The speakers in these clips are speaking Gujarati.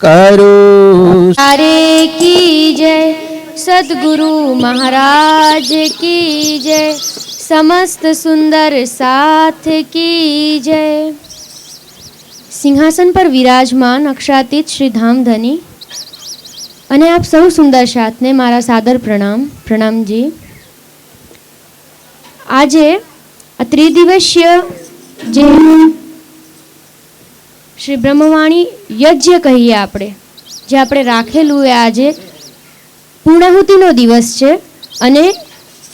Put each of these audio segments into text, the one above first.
કરું તારે કી જય સદગુરુ મહારાજ કી જય સમસ્ત સુંદર સાથ કી જય સિંહાસન પર વિરાજમાન અક્ષાતીત શ્રી ધામધની અને આપ સૌ સુંદર સાથને મારા સાદર પ્રણામ, પ્રણામજી. આજે આ ત્રિદિવસીય જે શ્રી બ્રહ્મવાણી યજ્ઞ કહીએ આપણે, જે આપણે રાખેલું એ આજે પૂર્ણાહુતિનો દિવસ છે અને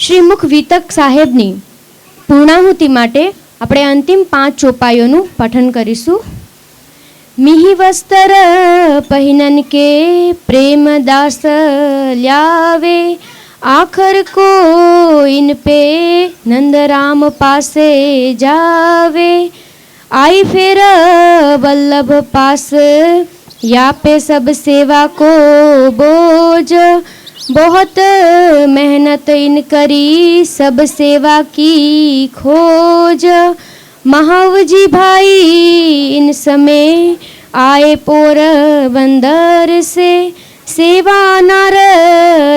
શ્રી મુખ વિતક સાહેબની પૂર્ણાહુતિ માટે આપણે અંતિમ પાંચ ચોપાઈઓનું પઠન કરીશું. મિહિ વસ્ત્ર પહેનન કે પ્રેમ દાસ લ્યાવે, આખર કો ઇન પે નંદરામ પાસે જાવે. आई फिर वल्लभ पास या पे सब सेवा को बोझ। बहुत मेहनत इन करी, सब सेवा की खोज। महावजी भाई, इन समय आए पोर बंदर से। सेवा नर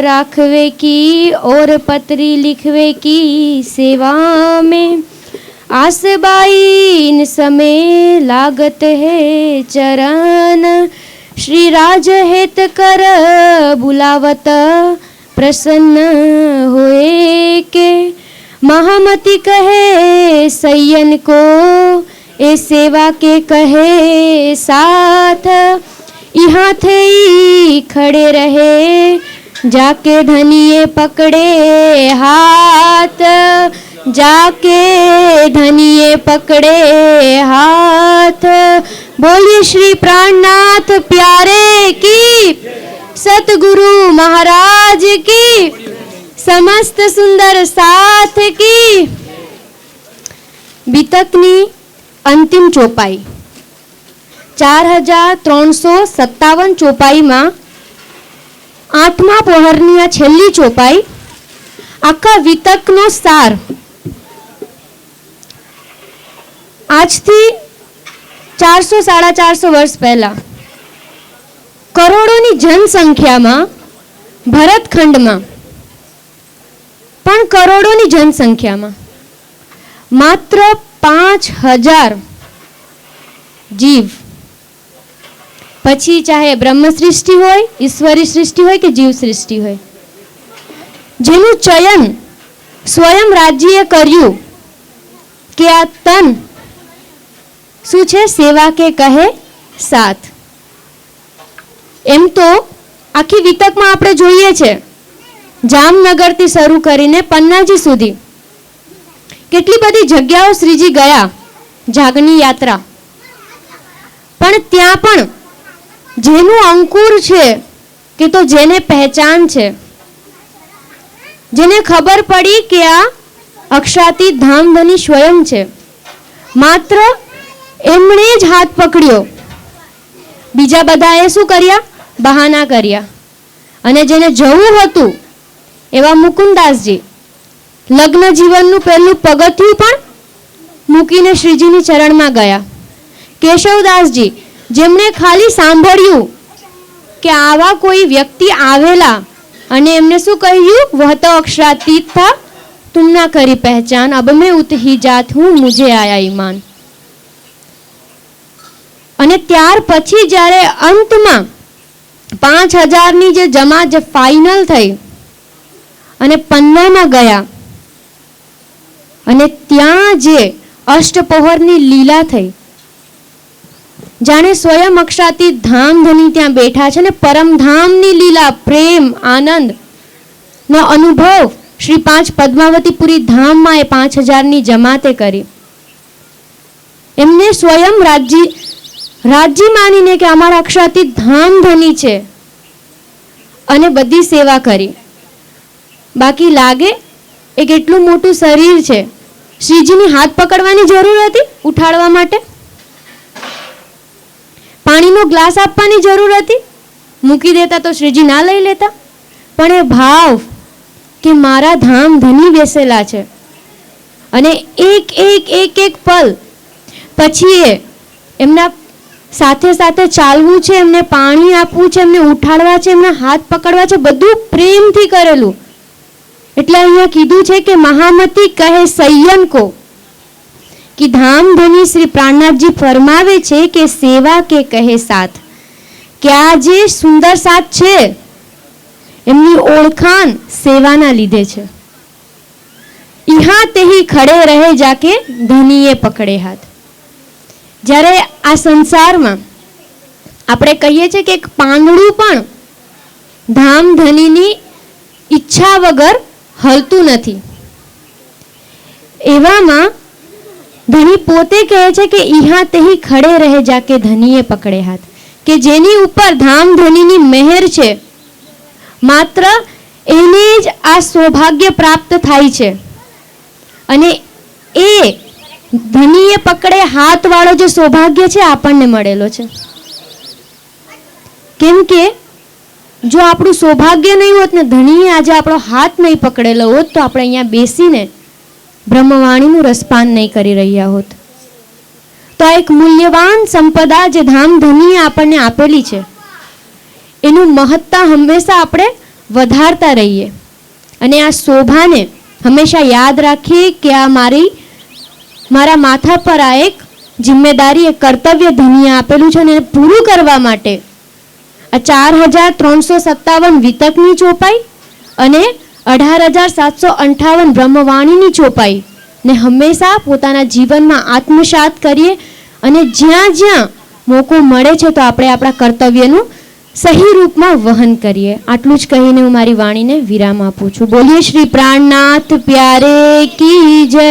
राखवे की और पत्री लिखवे की सेवा में। आसबाई इन समय लागत है चरण श्री राज हित कर बुलावत प्रसन्न होए के। महामति कहे, सैयन को ए सेवा के कहे साथ। यहाँ थे खड़े रहे, जाके धनिए पकड़े हाथ। जाके धनिए पकड़े हाथ बोलिए श्री प्राणनाथ प्यारे की सतगुरु महाराज की समस्त सुंदर साथ की બીતકની અંતિમ ચોપાઈ ચાર હજાર ત્રણસો સત્તાવન ચોપાઈમાં આઠમા પહોરની આ છેલ્લી ચોપાઈ આખા વિતકનો સાર આજથી ચારસો સાડા ચારસો વર્ષ પહેલા કરોડોની જનસંખ્યામાં, ભરતખંડમાં, પણ કરોડોની જનસંખ્યામાં માત્ર પાંચ હજાર જીવ. પછી ચાહે બ્રહ્મ સૃષ્ટિ હોય, ઈશ્વરી સૃષ્ટિ હોય કે જીવ સૃષ્ટિ હોય. જેનું ચયન સ્વયં રાજ્યએ કર્યું કે આ તન શું છે સેવા કે કહે? સાથ. એમ તો આખી વિતકમાં આપણે જોઈએ છે. જામનગરથી શરૂ કરીને પન્નાજી સુધી. કેટલી બધી જગ્યાઓ શ્રીજી ગયા, જાગની યાત્રા. પણ ત્યાં પણ જેનું અંકુર છે કે તો જેને પહેચાન છે. જેને ખબર પડી કે આ અક્ષાતી ધામધની સ્વયં છે. માત્ર એમણે જ હાથ પકડ્યો. બીજા બધાએ શું કર્યા? બહાના કર્યા. અને જેને જવું હતું, એવા મુકુંદાસજી, લગ્ન જીવનનું પહેલું પગથિયું પણ મૂકીને શ્રીજીની ચરણમાં ગયા. કેશવદાસજી, જેમણે ખાલી સાંભળ્યું કે આવા કોઈ વ્યક્તિ આવેલા અને એમને શું કહ્યું? વહ તો અક્ષરાતીત થા તુમ કરી પહેચાન અબ મેં ઉતહી જાત હું, મુજે આયા ઈમાન. અને ત્યાર પછી જ્યારે અંતમાં પાંચ હજારની જે જમા જે ફાઇનલ થઈ અને પન્નામાં ગયા અને ત્યાં જે અષ્ટપહોરની લીલા થઈ, જાણે સ્વયં અક્ષાતી ધામધની ત્યાં બેઠા છે ને પરમધામની લીલા, પ્રેમ, આનંદ નો અનુભવ શ્રી પાંચ પદ્માવતીપુરી ધામમાં એ પાંચ હજારની જમાતે કરી. એમને સ્વયં રાજ્ય રાજ્ય માનીને કે અમારા અક્ષાતી ધામધની છે. અને બધી સેવા કરી. બાકી લાગે એ કેટલું મોટું શરીર છે. શ્રીજીની હાથ પકડવાની જરૂર હતી ઉઠાડવા માટે? પાણીનો ગ્લાસ આપવાની જરૂર હતી? મૂકી દેતા તો શ્રીજી ના લઈ લેતા. પણ એ ભાવ કે મારા ધામ ધની બેસેલા છે. અને એક એક એક એક પલ પછી એ એમના સાથે સાથે ચાલવું છે, એમને પાણી આપવું છે, એમને ઉઠાડવા છે, એમના હાથ પકડવા છે, બધું પ્રેમથી કરેલું. એટલે અહીંયા કીધું છે કે મહામતી કહે સંયમ કો. કે ધામ ધની શ્રી પ્રાણનાથજી ફરમાવે છે કે સેવા કે કહે સાથ. કે આ જે સુંદર સાથ છે, એમની ઓળખાણ સેવાના લીધે છે. ઇહા તેહી ખડે રહે જાકે ધનીએ પકડે હાથ. જ્યારે આ સંસારમાં આપણે કહીએ છીએ કે એક પાંદડું પણ ધામ ધનીની ઈચ્છા વગર હલતું નથી. એવામાં ધની પોતે કહે છે કે ઈહા તેહી ખડે રહે જાકે ધનીએ પકડે હાથ. કે જેની ઉપર ધામ ધનીની મહેર છે, માત્ર એને જ આ સૌભાગ્ય પ્રાપ્ત થાય છે. અને એ ધનીએ પકડે હાથ વાળો જે સૌભાગ્ય છે, આપણને મળેલો છે. કેમ કે, જો આપણું સૌભાગ્ય નહીં હોત ને, ધનીએ આજે આપણો હાથ નહીં પકડેલો હોત, તો આપણે અહીંયા બેસીને બ્રહ્મવાણીનું રસપાન નહીં કરી રહ્યા હોત. તો આ એક મૂલ્યવાન સંપદા જે ધામ ધનીએ આપણને આપેલી છે, એનું મહત્તા હંમેશા આપણે વધારતા રહીએ. અને આ શોભાને હંમેશા યાદ રાખીએ કે આ મારી મારા માથા પર આ એક જિમ્મેદારી એક કર્તવ્ય ધનિયા આપેલું છે અને પૂરું કરવા માટે આ ચાર હજાર ત્રણસો સત્તાવન વિતકની ચોપાઈ અને અઢાર હજાર સાતસો અંઠાવન બ્રહ્મવાણીની ચોપાઈ ને હંમેશા પોતાના જીવનમાં આત્મસાત કરીએ અને જ્યાં જ્યાં મોકો મળે છે તો આપણે આપણા કર્તવ્યનું સહી રૂપમાં વહન કરીએ. આટલું જ કહીને હું મારી વાણીને વિરામ આપું છું. બોલીએ શ્રી પ્રાણનાથ પ્યારે કી જય.